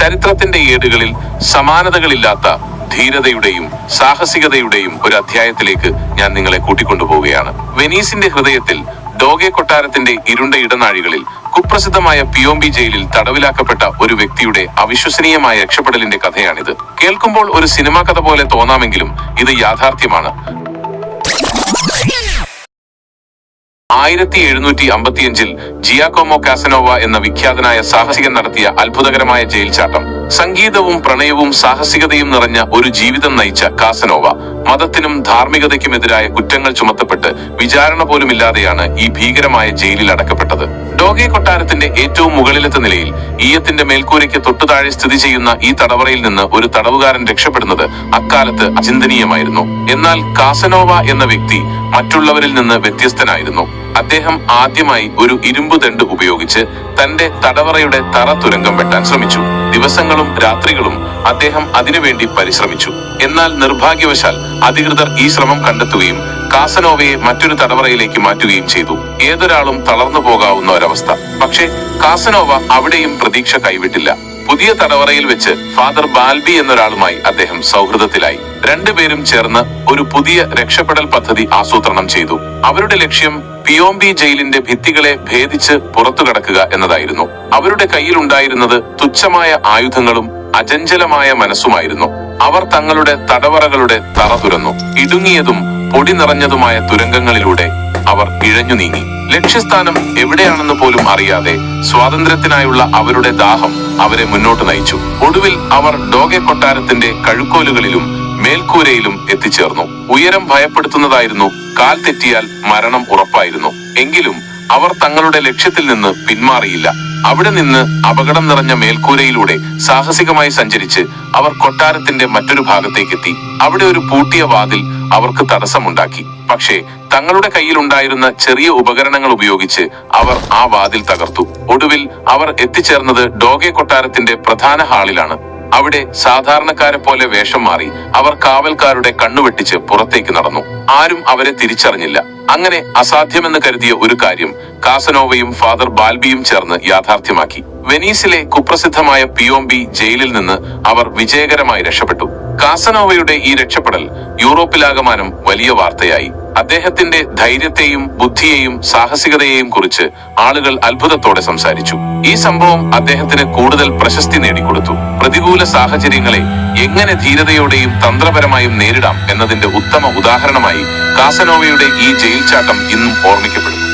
ചരിത്രത്തിന്റെ ഏടുകളിൽ സമാനതകളില്ലാത്ത ധീരതയുടെയും സാഹസികതയുടെയും ഒരു അധ്യായത്തിലേക്ക് ഞാൻ നിങ്ങളെ കൂട്ടിക്കൊണ്ടുപോവുകയാണ്. വെനീസിന്റെ ഹൃദയത്തിൽ ഡോഗെ കൊട്ടാരത്തിന്റെ ഇരുണ്ട ഇടനാഴികളിൽ കുപ്രസിദ്ധമായ പിയോംബി ജയിലിൽ തടവിലാക്കപ്പെട്ട ഒരു വ്യക്തിയുടെ അവിശ്വസനീയമായ രക്ഷപ്പെടലിന്റെ കഥയാണിത്. കേൾക്കുമ്പോൾ ഒരു സിനിമാ കഥ പോലെ തോന്നാമെങ്കിലും ഇത് യാഥാർത്ഥ്യമാണ്. ആയിരത്തി എഴുന്നൂറ്റി അമ്പത്തിയഞ്ചിൽ ജിയാക്കോമോ കാസനോവ എന്ന വിഖ്യാതനായ സാഹസികൻ നടത്തിയ അത്ഭുതകരമായ ജയിൽ ചാട്ടം സംഗീതവും പ്രണയവും സാഹസികതയും നിറഞ്ഞ ഒരു ജീവിതം നയിച്ച കാസനോവ. മതത്തിനും ധാർമ്മികതയ്ക്കുമെതിരായ കുറ്റങ്ങൾ ചുമത്തപ്പെട്ട് വിചാരണ പോലുമില്ലാതെയാണ് ഈ ഭീകരമായ ജയിലിൽ അടക്കപ്പെട്ടത്. ഡോഗെ കൊട്ടാരത്തിന്റെ ഏറ്റവും മുകളിലത്തെ നിലയിൽ ഈയത്തിന്റെ മേൽക്കൂരയ്ക്ക് തൊട്ടു താഴെ സ്ഥിതി ചെയ്യുന്ന ഈ തടവറയിൽ നിന്ന് ഒരു തടവുകാരൻ രക്ഷപ്പെടുന്നത് അക്കാലത്ത് അചിന്തനീയമായിരുന്നു. എന്നാൽ കാസനോവ എന്ന വ്യക്തി മറ്റുള്ളവരിൽ നിന്ന് വ്യത്യസ്തനായിരുന്നു. അദ്ദേഹം ആദ്യമായി ഒരു ഇരുമ്പു ദണ്ട് ഉപയോഗിച്ച് തന്റെ തടവറയുടെ തറ തുരങ്കം വെട്ടാൻ ശ്രമിച്ചു. ദിവസങ്ങളും രാത്രികളും അദ്ദേഹം അതിനുവേണ്ടി പരിശ്രമിച്ചു. എന്നാൽ നിർഭാഗ്യവശാൽ അധികൃതർ ഈ ശ്രമം കണ്ടെത്തുകയും കാസനോവയെ മറ്റൊരു തടവറയിലേക്ക് മാറ്റുകയും ചെയ്തു. ഏതൊരാളും തളർന്നു പോകാവുന്ന ഒരവസ്ഥ. പക്ഷേ കാസനോവ അവിടെയും പ്രതീക്ഷ കൈവിട്ടില്ല. പുതിയ തടവറയിൽ വെച്ച് ഫാദർ ബാൽബി എന്നൊരാളുമായി അദ്ദേഹം സൗഹൃദത്തിലായി. രണ്ടുപേരും ചേർന്ന് ഒരു പുതിയ രക്ഷപ്പെടൽ പദ്ധതി ആസൂത്രണം ചെയ്തു. അവരുടെ ലക്ഷ്യം പിയോംബി ജയിലിന്റെ ഭിത്തികളെ ഭേദിച്ച് പുറത്തു കടക്കുക എന്നതായിരുന്നു. അവരുടെ കയ്യിലുണ്ടായിരുന്നത് തുച്ഛമായ ആയുധങ്ങളും അചഞ്ചലമായ മനസ്സുമായിരുന്നു. അവർ തങ്ങളുടെ തടവറകളുടെ തറ തുറന്നു ഇടുങ്ങിയതും പൊടി നിറഞ്ഞതുമായ തുരങ്കങ്ങളിലൂടെ അവർ ഇഴഞ്ഞു നീങ്ങി. ലക്ഷ്യസ്ഥാനം എവിടെയാണെന്ന് പോലും അറിയാതെ സ്വാതന്ത്ര്യത്തിനായുള്ള അവരുടെ ദാഹം അവരെ മുന്നോട്ട് നയിച്ചു. ഒടുവിൽ അവർ ഡോഗെ കൊട്ടാരത്തിന്റെ കഴുക്കോലുകളിലും മേൽക്കൂരയിലും എത്തിച്ചേർന്നു. ഉയരം ഭയപ്പെടുത്തുന്നതായിരുന്നു. കാൽ തെറ്റിയാൽ മരണം ഉറപ്പായിരുന്നു. എങ്കിലും അവർ തങ്ങളുടെ ലക്ഷ്യത്തിൽ നിന്ന് പിന്മാറിയില്ല. അവിടെ നിന്ന് അപകടം നിറഞ്ഞ മേൽക്കൂരയിലൂടെ സാഹസികമായി സഞ്ചരിച്ച് അവർ കൊട്ടാരത്തിന്റെ മറ്റൊരു ഭാഗത്തേക്കെത്തി. അവിടെ ഒരു പൂട്ടിയ വാതിൽ അവർക്ക് തടസ്സമുണ്ടാക്കി. പക്ഷേ തങ്ങളുടെ കയ്യിലുണ്ടായിരുന്ന ചെറിയ ഉപകരണങ്ങൾ ഉപയോഗിച്ച് അവർ ആ വാതിൽ തകർത്തു. ഒടുവിൽ അവർ എത്തിച്ചേർന്നത് ഡോഗെ കൊട്ടാരത്തിന്റെ പ്രധാന ഹാളിലാണ്. അവിടെ സാധാരണക്കാരെ പോലെ വേഷം മാറി അവർ കാവൽക്കാരുടെ കണ്ണുവെട്ടിച്ച് പുറത്തേക്ക് നടന്നു. ആരും അവരെ തിരിച്ചറിഞ്ഞില്ല. അങ്ങനെ അസാധ്യമെന്ന് കരുതിയ ഒരു കാര്യം കാസനോവയും ഫാദർ ബാൽബിയും ചേർന്ന് യാഥാർത്ഥ്യമാക്കി. വെനീസിലെ കുപ്രസിദ്ധമായ പിയോംബി ജയിലിൽ നിന്ന് അവർ വിജയകരമായി രക്ഷപ്പെട്ടു. കാസനോവയുടെ ഈ രക്ഷപ്പെടൽ യൂറോപ്പിലാകമാനം വലിയ വാർത്തയായി. അദ്ദേഹത്തിന്റെ ധൈര്യത്തെയും ബുദ്ധിയെയും സാഹസികതയെയും കുറിച്ച് ആളുകൾ അത്ഭുതത്തോടെ സംസാരിച്ചു. ഈ സംഭവം അദ്ദേഹത്തിന് കൂടുതൽ പ്രശസ്തി നേടിക്കൊടുത്തു. പ്രതികൂല സാഹചര്യങ്ങളെ എങ്ങനെ ധീരതയോടെയും തന്ത്രപരമായും നേരിടാം എന്നതിന്റെ ഉത്തമ ഉദാഹരണമായി കാസനോവയുടെ ഈ ജയിൽ ചാട്ടം ഇന്നും ഓർമ്മിക്കപ്പെടുന്നു.